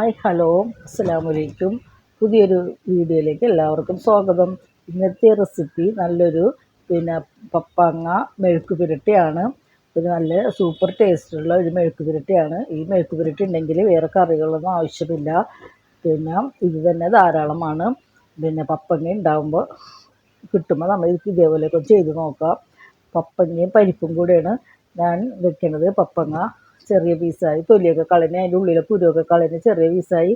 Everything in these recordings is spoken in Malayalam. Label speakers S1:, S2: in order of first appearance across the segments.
S1: ഹായ് ഹലോ അസ്സാം വലൈക്കും പുതിയൊരു വീഡിയോയിലേക്ക് എല്ലാവർക്കും സ്വാഗതം. ഇന്നത്തെ റെസിപ്പി നല്ലൊരു പിന്നെ പപ്പങ്ങ മെഴുക്ക് പുരട്ടിയാണ്. ഇത് നല്ല സൂപ്പർ ടേസ്റ്റുള്ള ഒരു മെഴുക്ക് പുരട്ടിയാണ്. ഈ മെഴുക്ക് പുരട്ടി ഉണ്ടെങ്കിൽ വേറെ കറികളൊന്നും ആവശ്യമില്ല. പിന്നെ ഇത് തന്നെ ധാരാളമാണ്. പിന്നെ പപ്പങ്ങ ഉണ്ടാകുമ്പോൾ കിട്ടുമ്പോൾ നമ്മൾ ഇത് ഇതേപോലെയൊക്കെ ചെയ്ത് നോക്കാം. പപ്പങ്ങയും പരിപ്പും കൂടെയാണ് ഞാൻ വെക്കുന്നത് പപ്പങ്ങ. ചെറിയ പീസായി തൊലിയൊക്കെ കളഞ്ഞ് അതിന്റെ ഉള്ളിലെ കുരുവൊക്കെ കളഞ്ഞ് ചെറിയ പീസായി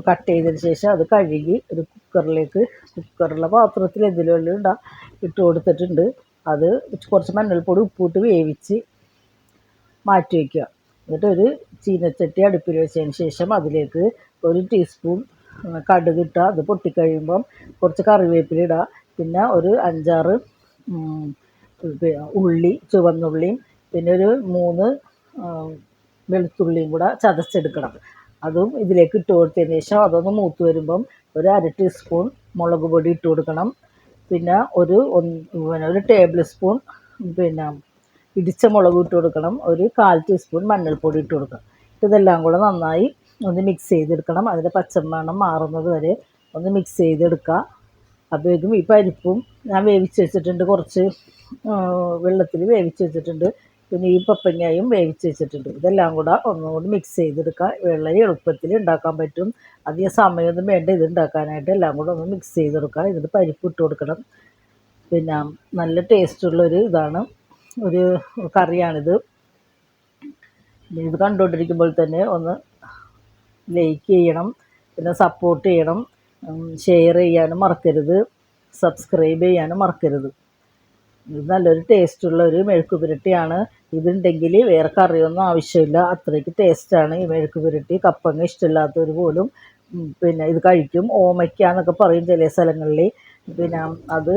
S1: കട്ട് ചെയ്തതിന് ശേഷം അത് കഴുകി ഒരു കുക്കറിലേക്ക് കുക്കറിലെ പാത്രത്തിൽ എന്തിലും ഉണ്ടാ ഇട്ട് കൊടുത്തിട്ടുണ്ട്. അത് കുറച്ച് മഞ്ഞൾപ്പൊടി ഉപ്പിട്ട് വേവിച്ച് മാറ്റി വയ്ക്കുക എന്നിട്ട് ഒരു ചീനച്ചട്ടി അടുപ്പിൽ വെച്ചതിന് ശേഷം അതിലേക്ക് ഒരു ടീസ്പൂൺ കടുക് ഇട്ടുക അത് പൊട്ടിക്കഴിയുമ്പം കുറച്ച് കറിവേപ്പില ഇടുക പിന്നെ ഒരു അഞ്ചാറ് ഉള്ളി ചുവന്നുള്ളിയും പിന്നെ ഒരു മൂന്ന് വെളുത്തുള്ളിയും കൂടെ ചതച്ചെടുക്കണം. അതും ഇതിലേക്ക് ഇട്ട് കൊടുത്തതിന് ശേഷം അതൊന്ന് മൂത്ത് വരുമ്പം ഒരു അര ടീസ്പൂൺ മുളക് പൊടി ഇട്ട് കൊടുക്കണം. പിന്നെ ഒരു പിന്നെ ഒരു ടേബിൾ സ്പൂൺ പിന്നെ ഇടിച്ച മുളക് ഇട്ട് കൊടുക്കണം. ഒരു കാൽ ടീസ്പൂൺ മഞ്ഞൾപ്പൊടി ഇട്ട് കൊടുക്കണം. ഇതെല്ലാം കൂടെ നന്നായി ഒന്ന് മിക്സ് ചെയ്തെടുക്കണം. അതിന്റെ പച്ചമണം മാറുന്നത് വരെ ഒന്ന് മിക്സ് ചെയ്തെടുക്കുക. അപ്പോഴേക്കും ഈ പരിപ്പും ഞാൻ വേവിച്ച് വെച്ചിട്ടുണ്ട് കുറച്ച് വെള്ളത്തിൽ വേവിച്ച് വെച്ചിട്ടുണ്ട്. പിന്നെ ഈ പപ്പങ്ങയും വേവിച്ച് വെച്ചിട്ടുണ്ട്. ഇതെല്ലാം കൂടെ ഒന്നും കൂടി മിക്സ് ചെയ്തെടുക്കാം. വളരെ എളുപ്പത്തിൽ ഉണ്ടാക്കാൻ പറ്റും. അധികം സമയമൊന്നും വേണ്ട. ഇത് ഉണ്ടാക്കാനായിട്ട് എല്ലാം കൂടെ ഒന്ന് മിക്സ് ചെയ്തെടുക്കുക ഇതിൽ പരിപ്പ് ഇട്ട് കൊടുക്കണം. പിന്നെ നല്ല ടേസ്റ്റുള്ളൊരു ഇതാണ്. ഒരു കറിയാണിത്. ഇത് കണ്ടുകൊണ്ടിരിക്കുമ്പോൾ തന്നെ ഒന്ന് ലൈക്ക് ചെയ്യണം. പിന്നെ സപ്പോർട്ട് ചെയ്യണം. ഷെയർ ചെയ്യാനും മറക്കരുത്. സബ്സ്ക്രൈബ് ചെയ്യാനും മറക്കരുത്. ഇത് നല്ലൊരു ടേസ്റ്റുള്ള ഒരു മെഴുക്ക് പുരട്ടിയാണ്. ഇതുണ്ടെങ്കിൽ വേറെ കറിയൊന്നും ആവശ്യമില്ല. അത്രയ്ക്ക് ടേസ്റ്റാണ് ഈ മെഴുക്ക് പുരട്ടി കപ്പങ്ങ ഇഷ്ടമില്ലാത്തവർ പോലും പിന്നെ ഇത് കഴിക്കും. ഓമയ്ക്ക എന്നൊക്കെ പറയും ചില സ്ഥലങ്ങളിൽ. പിന്നെ അത്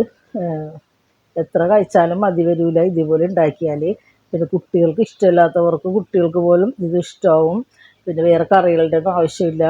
S1: എത്ര കഴിച്ചാലും മതി വരില്ല ഇതുപോലെ ഉണ്ടാക്കിയാൽ പിന്നെ കുട്ടികൾക്ക് ഇഷ്ടമില്ലാത്തവർക്ക് കുട്ടികൾക്ക് പോലും ഇത് ഇഷ്ടമാവും പിന്നെ വേറെ കറികളുടെ ഒന്നും ആവശ്യമില്ല.